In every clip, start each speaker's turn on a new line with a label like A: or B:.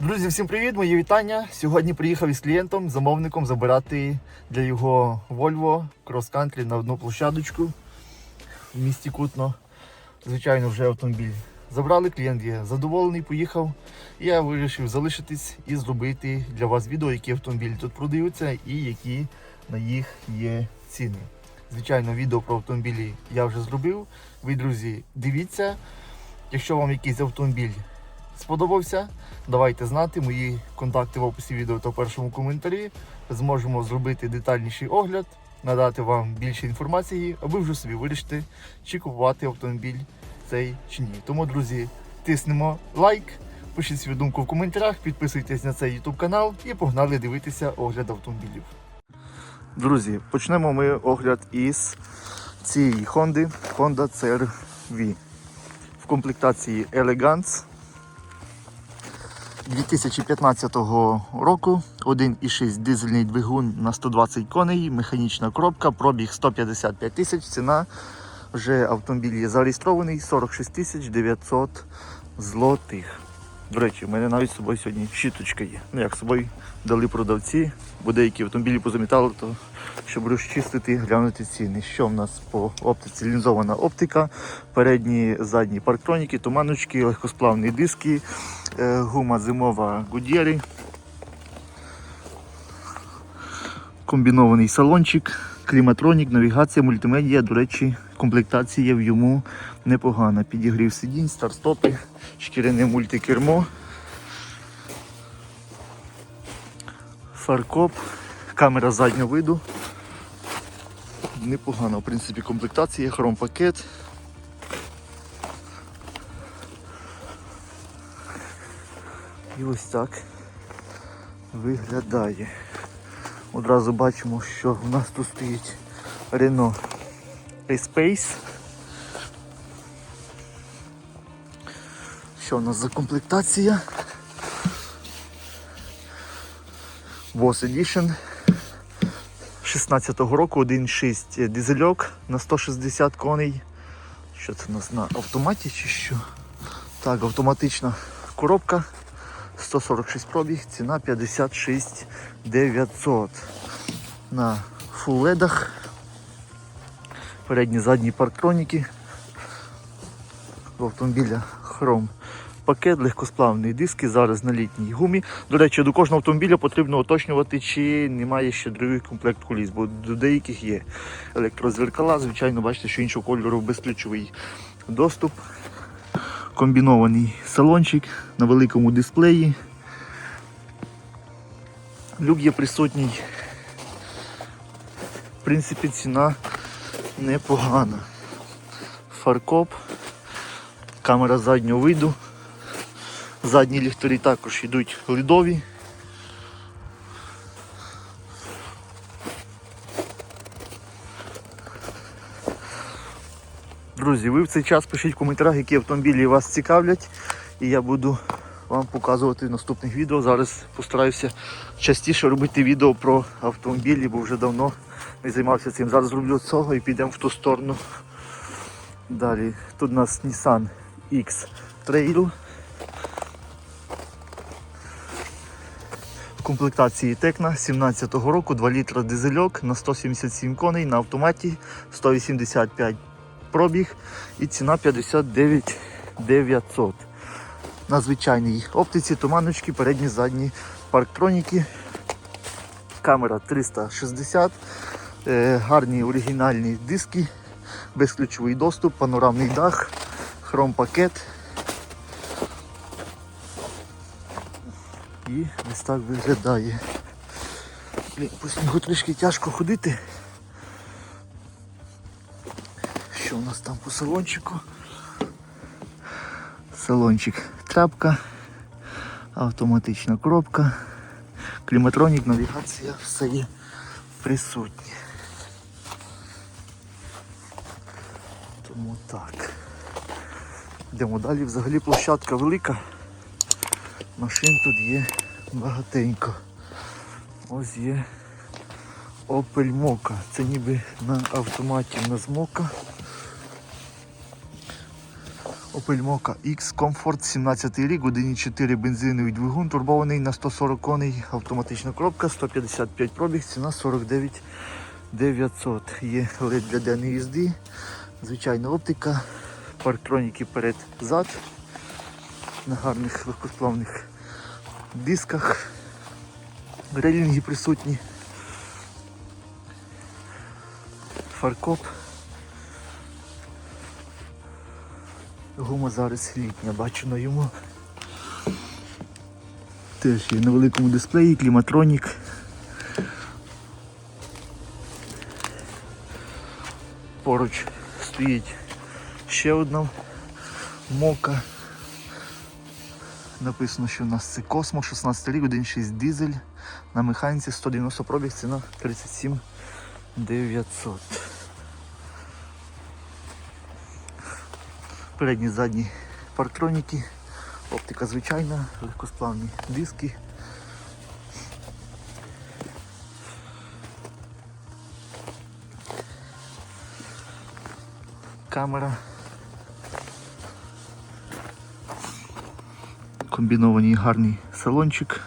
A: Друзі, всім привіт! Мої вітання. Сьогодні приїхав із клієнтом, замовником забирати для його Volvo Country на одну площадочку в місті Кутно. Звичайно, вже автомобіль забрали, клієнт є задоволений, поїхав. Я вирішив залишитись і зробити для вас відео, які автомобілі тут продаються і які на їх є ціни. Звичайно, відео про автомобілі я вже зробив. Ви, друзі, дивіться. Якщо вам якийсь автомобіль сподобався, давайте знати. Мої контакти в описі відео та в першому коментарі. Зможемо зробити детальніший огляд, надати вам більше інформації, аби вже собі вирішити, чи купувати автомобіль цей чи ні. Тому, друзі, тиснемо лайк, пишіть свою думку в коментарях, підписуйтесь на цей YouTube канал і погнали дивитися огляд автомобілів. Друзі, почнемо ми огляд із цієї Honda, Honda CR-V в комплектації Elegance 2015 року 1,6 дизельний двигун на 120 коней, механічна коробка, пробіг 155 тисяч, ціна вже автомобіль є зареєстрований 46 тисяч 900 злотих. До речі, в мене навіть з собою сьогодні щіточка є. Ну як з собою дали продавці, бо деякі автомобілі позамітали, то щоб розчистити, глянути ціни. Що в нас по оптиці? Лінзована оптика, передні, задні парктроніки, туманочки, легкосплавні диски, е, гума зимова Goodyear, комбінований салончик, кліматронік, навігація, мультимедіа. До речі, комплектація в йому непогана. Підігрів сидінь, старт-стопи, шкіряне мультикермо. Фаркоп, камера заднього виду. Непогана, в принципі, комплектація, хром-пакет. І ось так виглядає. Одразу бачимо, що в нас тут стоїть Espace. Що в нас за комплектація? Boss Edition 16-го року 1.6 дизельок на 160 коней. Що це у нас на автоматі чи що? Так, автоматична коробка. 146 пробіг, ціна 56 900. На фулледах. Передні задні парктроніки. В автомобіля хром пакет, легкосплавні диски, зараз на літній гумі. До речі, до кожного автомобіля потрібно уточнювати, чи немає ще другий комплект коліс, бо до деяких є електрозеркала. Звичайно, бачите, що іншого кольору безключовий доступ. Комбінований салончик на великому дисплеї. Люк є присутній. В принципі, ціна непогана. Фаркоп, камера заднього виду. Задні ліхтарі також йдуть ледові. Друзі, ви в цей час пишіть в коментарях, які автомобілі вас цікавлять, і я буду вам показувати в наступних відео. Зараз постараюся частіше робити відео про автомобілі, бо вже давно не займався цим. Зараз зроблю цього і підемо в ту сторону. Далі тут у нас Nissan X Trail. В комплектації Текна 17-го року 2 літра дизельок на 177 коней на автоматі 185 пробіг і ціна 59 900. На звичайній оптиці, туманочки, передні, задні парктроніки. Камера 360, е, гарні оригінальні диски, безключовий доступ, панорамний дах, хром-пакет. І ось так виглядає. По снігу трішки тяжко ходити. Що у нас там по салончику? Салончик трапка, автоматична коробка, кліматронік, навігація, все є присутнє. Тому так. Йдемо далі. Взагалі площадка велика. Машин тут є багатенько. Ось є Opel Mokka. Це ніби на автоматі нас Mokka. Opel Mokka X Comfort 17 рік, 1.4 бензиновий двигун, турбований на 140 коней, автоматична коробка, 155 пробіг, ціна 49 900. Є LED для денної їзди, звичайна оптика, парктроніки перед-зад на гарних легкосплавних дисках, релінги присутні, фаркоп. Гума зараз літня, бачу на йому. Теж є на великому дисплеї, кліматронік. Поруч стоїть ще одна мока. Написано, що у нас це Космо, 16 рік, 1.6 дизель. На механіці 190 пробіг, ціна 37 900. Передні задні парктроніки, оптика звичайна, легкосплавні диски. Камера. Комбінований гарний салончик.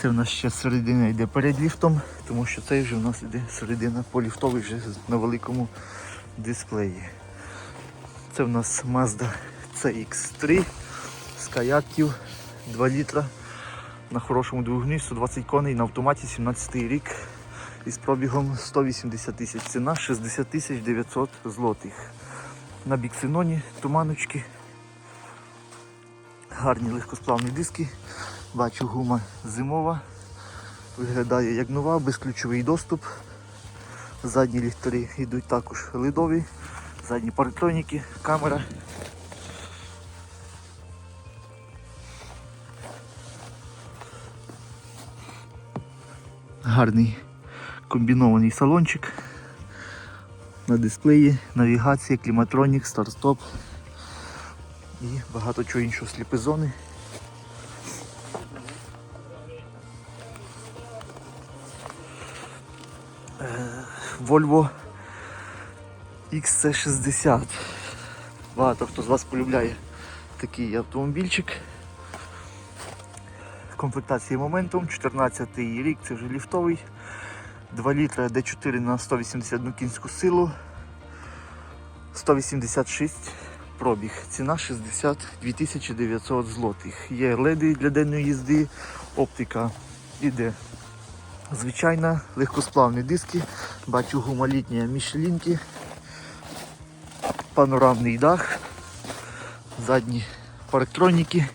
A: Це в нас ще середина йде перед ліфтом, тому що цей вже у нас йде середина по ліфтовий вже на великому дисплеї. Це в нас Mazda CX3 з каяків 2 літра на хорошому двигуні, 120 коней на автоматі 17 рік із пробігом 180 тисяч. Ціна 60 тисяч 900 злотих. На біксеноні туманочки. Гарні легкосплавні диски. Бачу гума зимова. Виглядає як нова, безключовий доступ. Задні ліхтарі йдуть також ледові, задні парктроніки, камера. Гарний комбінований салончик. На дисплеї, навігація, кліматронік, старт-стоп і багато чого іншого сліпи зони. Volvo XC60. Багато хто з вас полюбляє такий автомобільчик. Комплектації моментом, 14 рік, це вже ліфтовий. 2 літра D4 на 181 кінську силу. 186 пробіг. Ціна 62 900 злотих. Є леди для денної їзди, оптика іде звичайна, легкосплавні диски, бачу гума літня мішлінки, панорамний дах, задні парктроніки.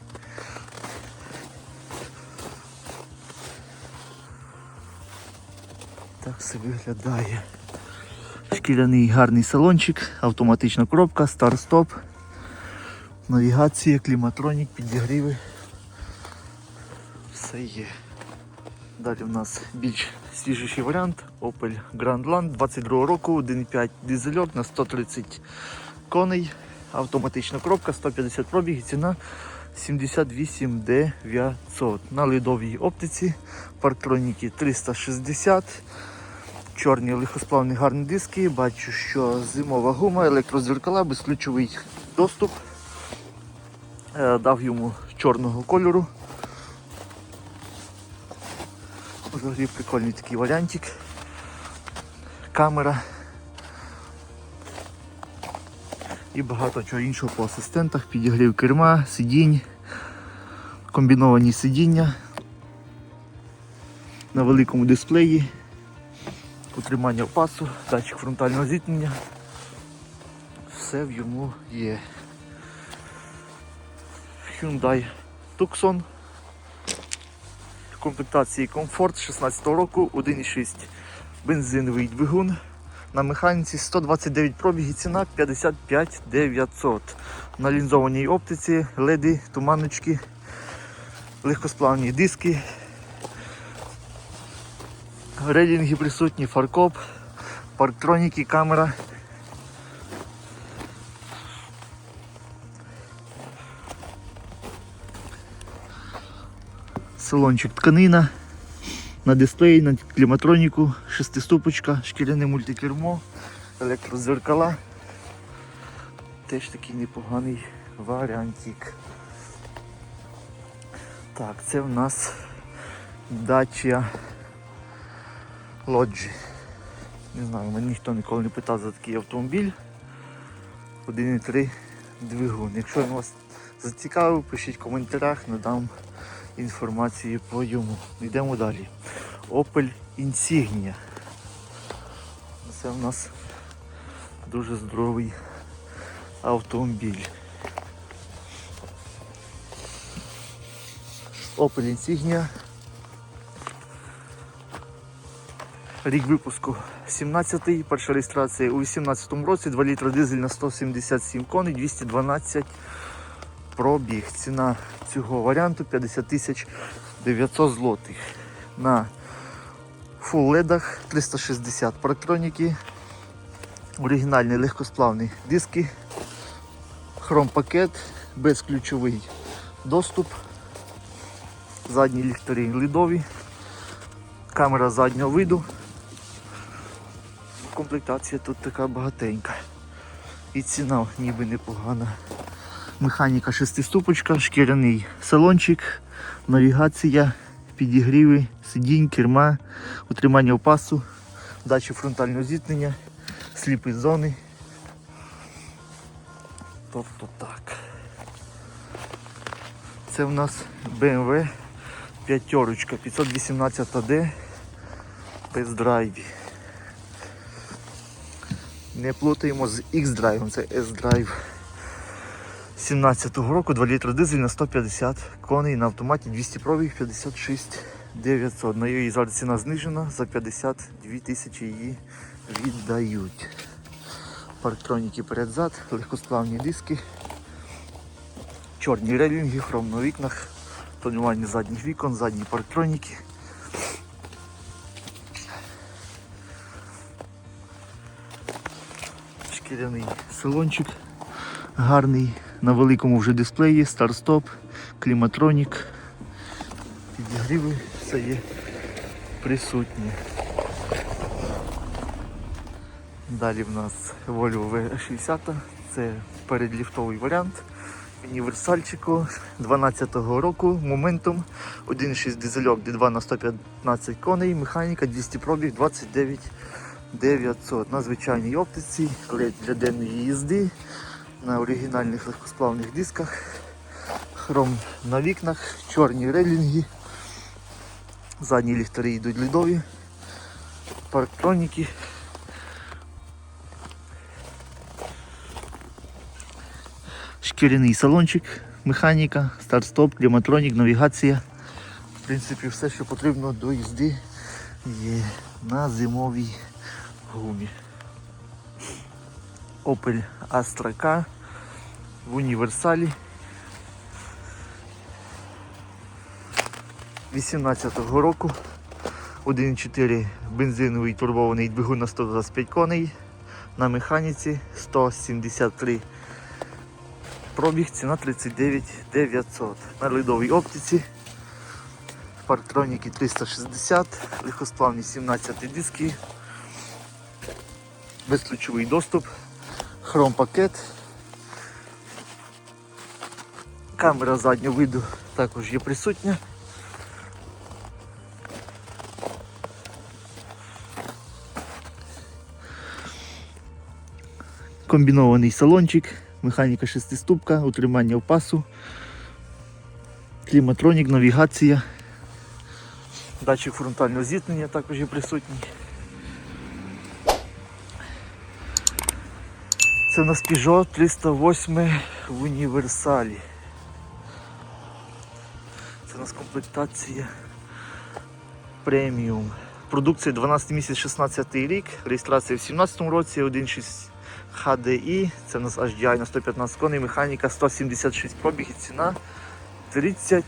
A: Так все виглядає. Шкіряний гарний салончик, автоматична коробка, старт-стоп, навігація, кліматронік, підігріви. Все є. Далі в нас більш свіжіший варіант Opel Grandland 22 року, 1.5 дизельок на 130 коней, автоматична коробка, 150 пробіг, і ціна 78 900 На ледовій оптиці, парктроніки 360, чорні легкосплавні гарні диски. Бачу, що зимова гума, електрозеркала, безключовий доступ. Е, Дав йому чорного кольору. Взагалі прикольний такий варіантик. Камера. І багато чого іншого по асистентах, підігрів керма, сидінь, комбіновані сидіння на великому дисплеї, утримання пасу, датчик фронтального зіткнення. Все в йому є. Hyundai Tucson комплектації комфорт 16 року, 1,6 бензиновий двигун. На механіці 129 пробіг і ціна 55 900. На лінзованій оптиці, леди, туманочки, легкосплавні диски, релінги присутні, фаркоп, парктроніки, камера. Салончик тканина. На дисплеї, на кліматроніку, шестиступочка, шкіряне мультикермо, електрозеркала. теж такий непоганий варіантик. Так, це в нас дача лоджі. Не знаю, мене ніхто ніколи не питав за такий автомобіль. 1,3 двигун. Якщо він вас зацікавив, пишіть в коментарях, надам інформацію по йому. Йдемо далі. Opel Insignia. Це в нас дуже здоровий автомобіль. Opel Insignia. Рік випуску 17-й, перша реєстрація у 18-му році, 2 літра дизель на 177 коней, 212 пробіг. Ціна цього варіанту 50 тисяч 900 злотих. На фул ледах 360 парктроніки, оригінальний легкосплавний диски, хром-пакет, безключовий доступ, задні ліхтарі лідові, камера заднього виду. Комплектація тут така багатенька. І ціна ніби непогана. Механіка шестиступочка, шкіряний салончик, навігація, підігріви, сидінь, керма, утримання опасу, дачі фронтального зіткнення, сліпі зони. Тобто так. Це в нас BMW п'ятерочка 518D без драйві. Не плутаємо з X-Drive, це S-Drive 17-го року, 2 літри дизель на 150 коней на автоматі 200 пробіг 56 900. На її зараз ціна знижена, за 52 тисячі її віддають. Парктроніки перед-зад, легкосплавні диски, чорні релінги, хром на вікнах, тонування задніх вікон, задні парктроніки. Шкіряний салончик гарний, на великому вже дисплеї, старт-стоп, кліматронік, підігріви, все є присутнє. Далі в нас Volvo V60, це передліфтовий варіант. Універсальчику 12-го року моментом 1.6 дизельок D2 на 115 коней, механіка 200 пробіг 29 900 на звичайній оптиці, LED для денної їзди, на оригінальних легкосплавних дисках, хром на вікнах, чорні релінги, задні ліхтарі йдуть лідові, парктроніки. Шкіряний салончик, механіка, старт-стоп, кліматронік, навігація. В принципі, все, що потрібно до їзди є на зимовій гумі. Opel Astra K в універсалі 18-го року. 1.4 бензиновий турбований двигун на 125 коней. На механіці 173 пробіг, ціна 39 900. На ледовій оптиці. Парктроніки 360, легкосплавні 17 диски, безключовий доступ, хром пакет. Камера заднього виду також є присутня. Комбінований салончик, механіка шестиступка, утримання в пасу, кліматронік, навігація, датчик фронтального зіткнення також є присутній. Це у нас Peugeot 308 в універсалі. Це у нас комплектація преміум. Продукція 12 місяць 16 рік, реєстрація в 17 році, 1.6 HDI, це у нас HDI на 115 коней, механіка 176 пробіг і ціна 30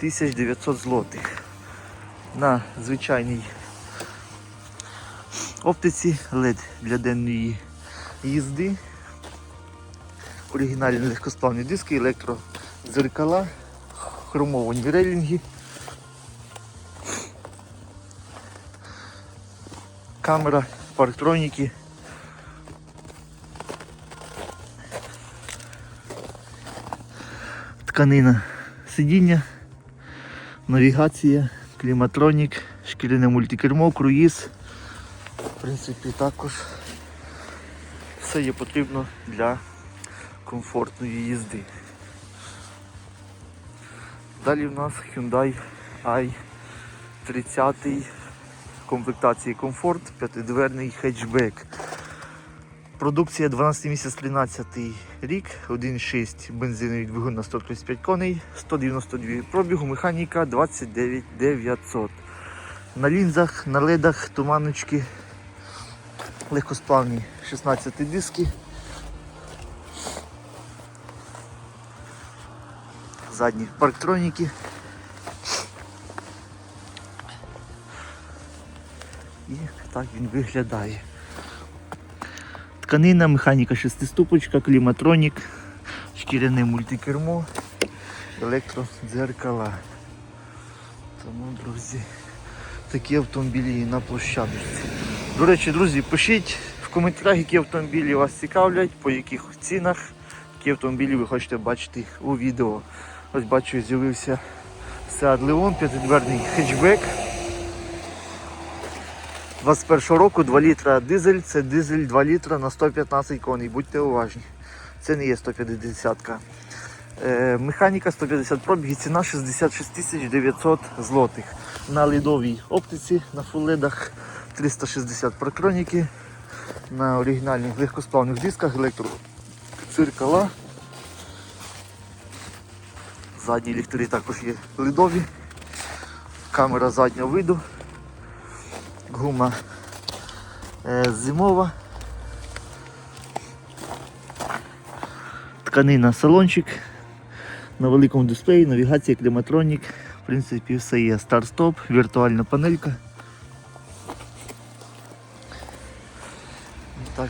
A: 900 злотих. На звичайній оптиці LED для денної їзди, оригінальні легкосплавні диски, електродзеркала, хромовані релінги, камера, парктроніки. Тканина сидіння, навігація, кліматронік, шкіряне мультикермо, круїз. В принципі, також все є потрібно для комфортної їзди. Далі в нас Hyundai i30 комплектації комфорт, п'ятидверний хетчбек. Продукція 12 місяць 13 рік, 1,6 бензиновий двигун на 135 коней, 192 пробігу, механіка 29 900. На лінзах, на ледах, туманочки, легкосплавні 16 диски. Задні парктроніки. І так він виглядає. Тканина, механіка шестиступочка, кліматронік, шкіряне мультикермо, електродзеркала. Тому, друзі, такі автомобілі на площадочці. До речі, друзі, пишіть в коментарях, які автомобілі вас цікавлять, по яких цінах, які автомобілі ви хочете бачити у відео. Ось бачу, з'явився Seat Leon, п'ятидверний хетчбек. 21 року 2 літра дизель, це дизель 2 літра на 115 коней, будьте уважні. Це не є 150-ка. Е, механіка 150 пробіг, ціна 66 900 злотих. На лідовій оптиці, на фулледах 360 прокроніки, на оригінальних легкосплавних дисках, електрocиркала. Задні ліхтарі також є лідові. Камера заднього виду гума е, зимова. Тканина салончик. На великому дисплеї, навігація, кліматронік. В принципі, все є. Старт-стоп, віртуальна панелька.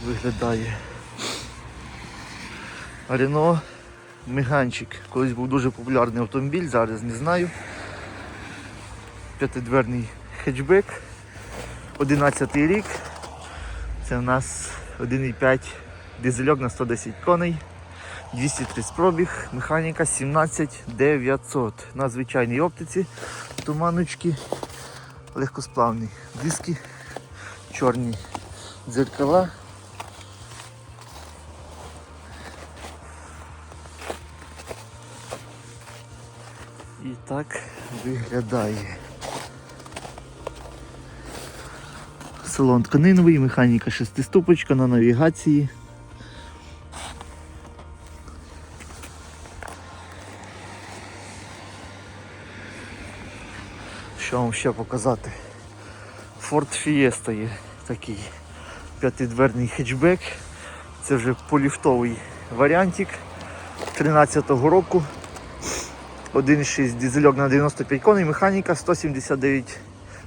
A: Виглядає. Рено Меганчик. Колись був дуже популярний автомобіль, зараз не знаю. П'ятидверний хетчбек. 11 рік. Це в нас 1,5 дизельок на 110 коней. 230 пробіг, механіка 17900 на звичайній оптиці, туманочки, легкосплавні диски, чорні дзеркала. Так виглядає. Салон тканиновий, механіка шестиступочка на навігації. Що вам ще показати? Ford Fiesta є такий п'ятидверний хетчбек. Це вже поліфтовий варіантик 13-го року. 1,6 дизельок на 95 коней, механіка 179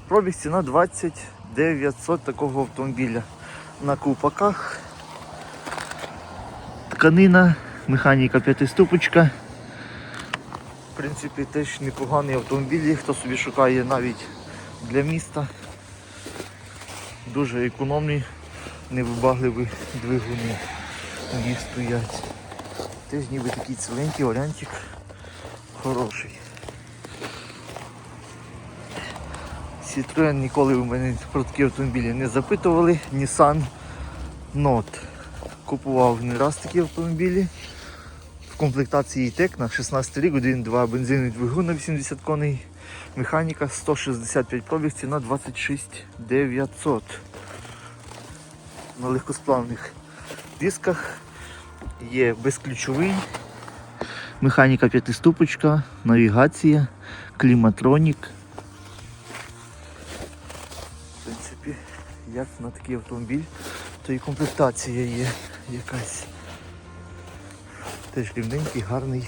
A: пробіг, ціна 20 900 такого автомобіля на купаках. Тканина, механіка п'ятиступочка. В принципі, теж непоганий автомобіль, хто собі шукає навіть для міста. Дуже економні, невибагливі двигуни у стоять. Теж ніби такий ціленький варіантик хороший. Citroen ніколи у мене про такі автомобілі не запитували. Nissan Note. Купував не раз такі автомобілі. В комплектації на 16 рік, 1-2 бензиновий двигун на 80 коней. Механіка 165 пробіг, ціна 26 900. На легкосплавних дисках є безключовий. Механіка п'ятиступочка, навігація, кліматронік. В принципі, як на такий автомобіль, то і комплектація є якась. Теж рівненький, гарний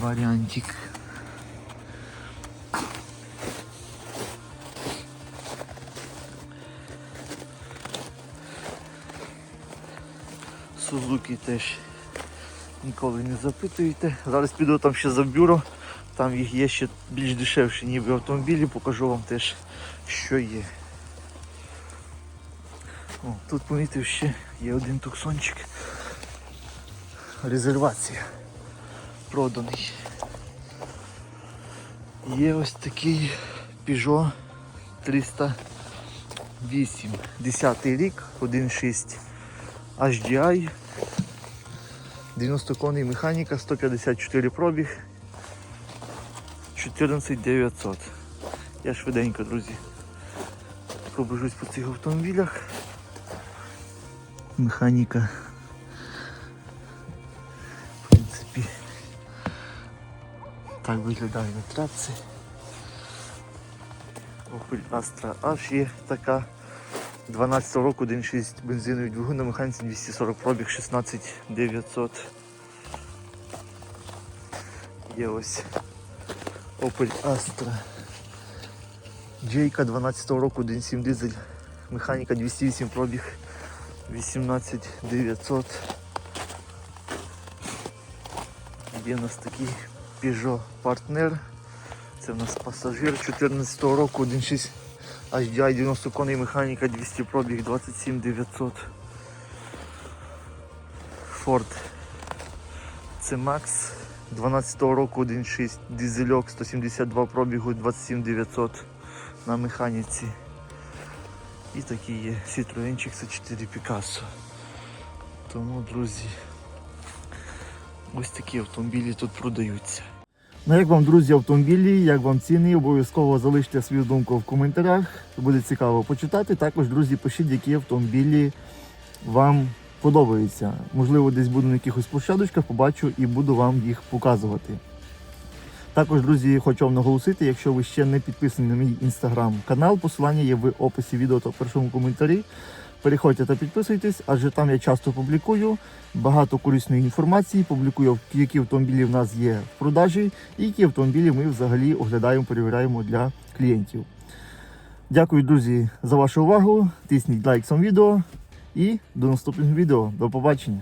A: варіантик. Сузуки теж ніколи не запитуєте. Зараз піду там ще за бюро, там їх є ще більш дешевші ніби автомобілі, покажу вам теж, що є. О, тут помітив ще є один туксончик. Резервація. проданий. Є ось такий Peugeot 308. 10 рік, 1.6 HDI. 90 коней механіка, 154 пробіг. 14900. Я швиденько, друзі. Пробежусь по цих автомобілях. Механіка. В принципі. Так виглядає на трапці. Opel Astra H є така 12 року 1.6 бензиновий двигун на механіці 240 пробіг 16900. Є ось Opel Astra. Джейка 12 року 1.7 дизель. Механіка 208 пробіг 18900. Є у нас такий Peugeot Partner. Це в нас пасажир 14 року 1.6 HDI 90 коней механіка 200 пробіг 27900. Ford C-Max 12 року 1.6 дизельок 172 пробігу 27900 на механіці. І такий є Citroenчик C4 Picasso. Тому, друзі, ось такі автомобілі тут продаються. Ну як вам, друзі, автомобілі, як вам ціни, обов'язково залиште свою думку в коментарях. Буде цікаво почитати. Також, друзі, пишіть, які автомобілі вам подобаються. Можливо, десь буду на якихось площадочках, побачу і буду вам їх показувати. Також, друзі, хочу вам наголосити, якщо ви ще не підписані на мій інстаграм-канал, посилання є в описі відео та в першому коментарі. Переходьте та підписуйтесь, адже там я часто публікую багато корисної інформації, публікую, які автомобілі в нас є в продажі, і які автомобілі ми взагалі оглядаємо, перевіряємо для клієнтів. Дякую, друзі, за вашу увагу. Тисніть лайк цьому відео і до наступного відео. До побачення.